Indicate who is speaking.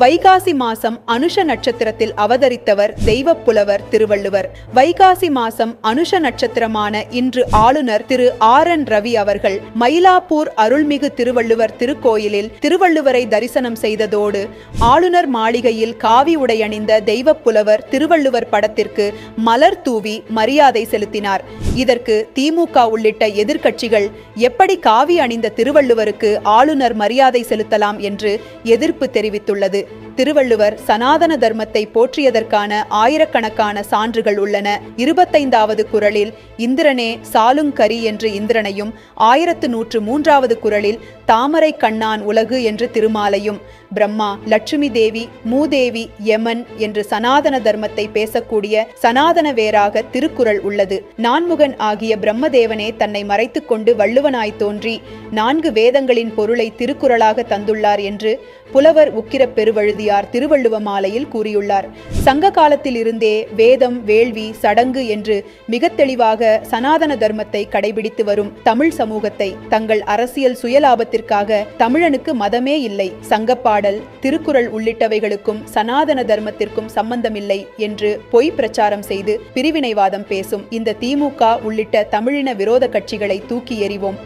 Speaker 1: வைகாசி மாசம் அனுஷ நட்சத்திரத்தில் அவதரித்தவர் தெய்வப் புலவர் திருவள்ளுவர். வைகாசி மாசம் அனுஷ நட்சத்திரமான இன்று ஆளுநர் திரு ஆர் என் ரவி அவர்கள் மயிலாப்பூர் அருள்மிகு திருவள்ளுவர் திருக்கோயிலில் திருவள்ளுவரை தரிசனம் செய்ததோடு ஆளுநர் மாளிகையில் காவி உடையணிந்த தெய்வப் புலவர் திருவள்ளுவர் படத்திற்கு மலர் தூவி மரியாதை செலுத்தினார். இதற்கு திமுக உள்ளிட்ட எதிர்க்கட்சிகள் எப்படி காவி அணிந்த திருவள்ளுவருக்கு ஆளுநர் மரியாதை செலுத்தலாம் என்று எதிர்ப்பு தெரிவித்துள்ளது. Thank you. திருவள்ளுவர் சனாதன தர்மத்தை போற்றியதற்கான ஆயிரக்கணக்கான சான்றுகள் உள்ளன. இருபத்தைந்தாவது குறளில் இந்திரனே சாலுங்கரி என்று இந்திரனையும் ஆயிரத்து நூற்று மூன்றாவது குரலில் தாமரை கண்ணான் உலகு என்று திருமாலையும் பிரம்மா லட்சுமி தேவி மூதேவி யமன் என்று சனாதன தர்மத்தை பேசக்கூடிய சனாதன வேராக திருக்குறள் உள்ளது. நான்முகன் ஆகிய பிரம்மதேவனே தன்னை மறைத்துக் கொண்டு வள்ளுவனாய் தோன்றி நான்கு வேதங்களின் பொருளை திருக்குறளாக தந்துள்ளார் என்று புலவர் உக்கிர பெருவழுதி திருவள்ளுவ மாலையில் கூறியுள்ளார். சங்க காலத்தில் இருந்தே வேதம் வேள்வி சடங்கு என்று மிக தெளிவாக சனாதன தர்மத்தை கடைபிடித்து வரும் தமிழ் சமூகத்தை தங்கள் அரசியல் சுயலாபத்திற்காக தமிழனுக்கு மதமே இல்லை. சங்கப்பாடல் திருக்குறள் உள்ளிட்டவைகளுக்கும் சனாதன தர்மத்திற்கும் சம்பந்தமில்லை என்று பொய் பிரச்சாரம் செய்து பிரிவினைவாதம் பேசும் இந்த திமுக உள்ளிட்ட தமிழின விரோத கட்சிகளை தூக்கி எறிவோம்.